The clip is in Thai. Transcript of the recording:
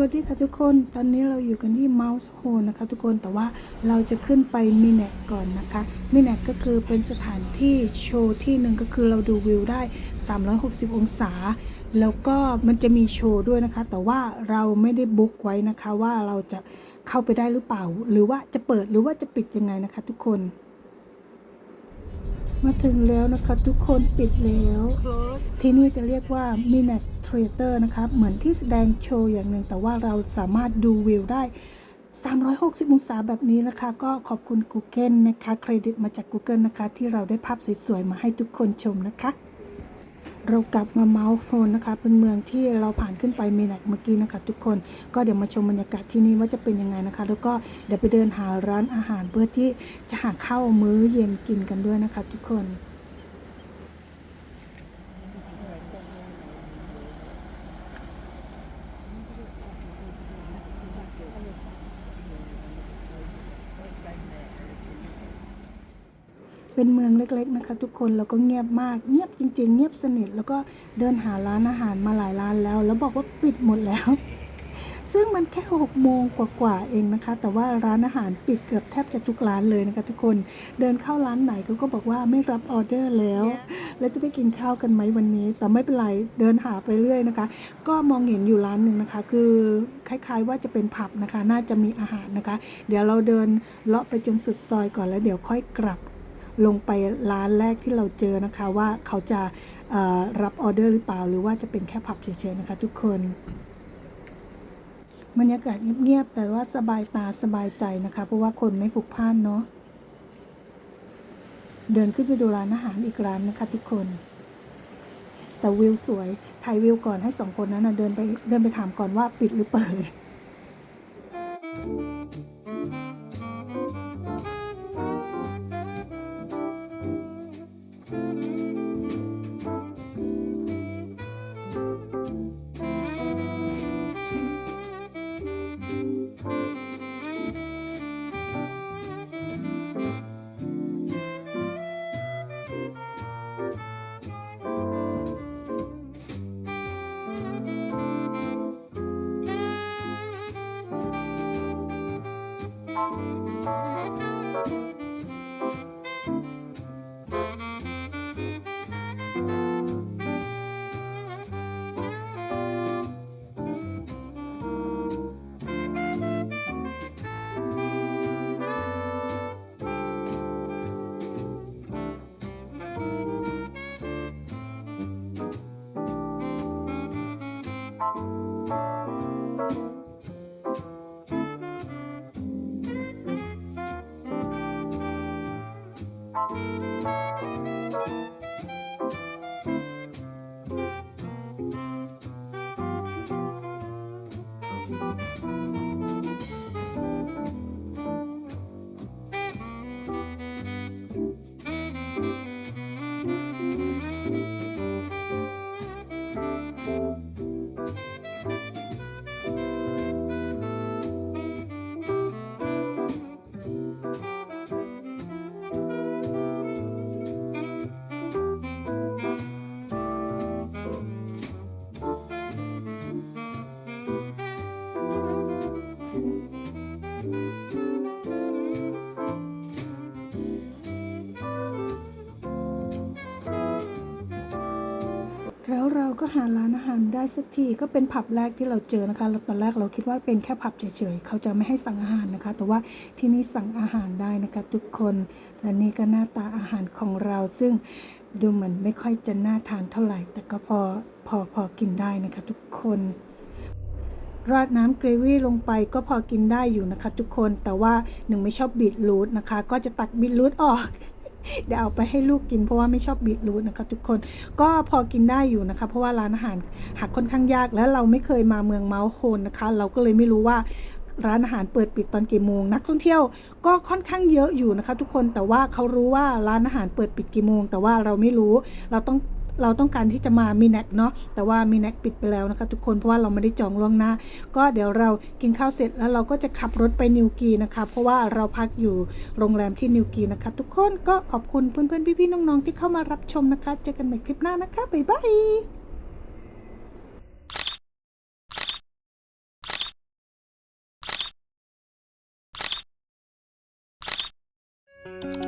วัสดีค่ะทุกคน ตอนนี้เราอยู่กันที่ Mouse Hole นะคะทุกคน แต่ว่าเราจะขึ้นไปมิน a กก่อนนะคะมิน a กก็คือเป็นสถานที่โชว์ที่หนึ่งก็คือเราดูวิวได้ 360 องศา แล้วก็มันจะมีโชว์ด้วยนะคะ แต่ว่าเราไม่ได้บุ๊กไว้นะคะว่าเราจะเข้าไปได้หรือเปล่า หรือว่าจะเปิดหรือว่าจะปิดยังไงนะคะทุกคน มาถึงแล้วนะคะทุกคนปิดแล้ว ที่นี่จะเรียกว่า m i n a c Theater นะคะเหมือนที่แสดงโชว์อย่างหนึ่ง แต่ว่าเราสามารถดูวิวได้ 360 องศาแบบนี้นะคะ ก็ขอบคุณ Google นะคะ เครดิตมาจาก Google นะคะ ที่เราได้ภาพสวยๆ มาให้ทุกคนชมนะคะ เรากลับมาเมาส์โซนนะคะ เป็นเมืองที่เราผ่านขึ้นไปเมนักเมื่อกี้นะคะ ทุกคนก็เดี๋ยวมาชมบรรยากาศที่นี่ว่าจะเป็นยังไงนะคะ แล้วก็เดี๋ยวไปเดินหาร้านอาหารเพื่อที่จะหาข้าวมื้อเย็นกินกันด้วยนะคะ ทุกคน เป็นเมืองเล็กๆนะคะทุกคนแล้วก็เงียบมากเงียบจริง ๆ เงียบสนิทแล้วก็เดินหาร้านอาหารมาหลายร้านแล้ว แล้วบอกว่าปิดหมดแล้ว ซึ่งมันแค่หกโมงกว่าๆเองนะคะ แต่ว่าร้านอาหารปิดเกือบแทบจะทุกร้านเลยนะคะทุกคนเดินเข้าร้านไหนเขาก็บอกว่าไม่รับออเดอร์แล้ว แล้วจะได้กินข้าวกันไหมวันนี้ แต่ไม่เป็นไรเดินหาไปเรื่อยนะคะ ก็มองเห็นอยู่ร้านหนึ่งนะคะ คือคล้าย ๆ ว่าจะเป็นผับนะคะ น่าจะมีอาหารนะคะ เดี๋ยวเราเดินเลาะไปจนสุดซอยก่อนแล้วเดี๋ยวค่อยกลับ ลงไปร้านแรกที่เราเจอนะคะว่าเขาจะรับออเดอร์หรือเปล่า หรือว่าจะเป็นแค่ผับเฉยๆนะคะทุกคนบรรยากาศเงียบๆแต่ว่าสบายตาสบายใจนะคะ เพราะว่าคนไม่พลุกพล่านเนาะเดินขึ้นไปดูร้านอาหารอีกร้านนะคะทุกคน แต่วิวสวยถ่ายวิวก่อนให้สองคนนั้นนะเดินไปเดินไปถามก่อนว่าปิดหรือเปิด แล้วเราก็หาร้านอาหารได้สักทีก็เป็นผับแรกที่เราเจอนะคะตอนแรกเราคิดว่าเป็นแค่ผับเฉยๆเขาจะไม่ให้สั่งอาหารนะคะ แต่ว่าที่นี่สั่งอาหารได้นะคะ ทุกคนและนี่ก็หน้าตาอาหารของเราซึ่งดูเหมือนไม่ค่อยจะน่าทานเท่าไหร่ แต่ก็พอพอพอกินได้นะคะ ทุกคนราดน้ำเกรวี่ลงไปก็พอกินได้อยู่นะคะ ทุกคนแต่ว่าหนึ่งไม่ชอบบีทรูทนะคะ ก็จะตักบีทรูทออก เดี๋ยวเอาไปให้ลูกกินเพราะว่าไม่ชอบบีทรูทนะคะทุกคนก็พอกินได้อยู่นะคะ เพราะว่าร้านอาหารหาค่อนข้างยากแล้วเราไม่เคยมาเมืองเมาส์โคนนะคะ เราก็เลยไม่รู้ว่าร้านอาหารเปิดปิดตอนกี่โมง นักท่องเที่ยวก็ค่อนข้างเยอะอยู่นะคะ ทุกคนแต่ว่าเขารู้ว่าร้านอาหารเปิดปิดกี่โมง แต่ว่าเราไม่รู้เราต้อง เราต้องการที่จะมามีแนกเนาะแต่ว่ามีแนกปิดไปแล้วนะคะทุกคนเพราะว่าเราไม่ได้จองล่วงหน้า ก็เดี๋ยวเรากินข้าวเสร็จแล้วเราก็จะขับรถไปนิวกีนะคะ เพราะว่าเราพักอยู่โรงแรมที่นิวกีนะคะ ทุกคนก็ขอบคุณเพื่อนๆพี่ๆน้องๆที่เข้ามารับชมนะคะ เจอกันใหม่คลิปหน้านะคะบ๊ายบาย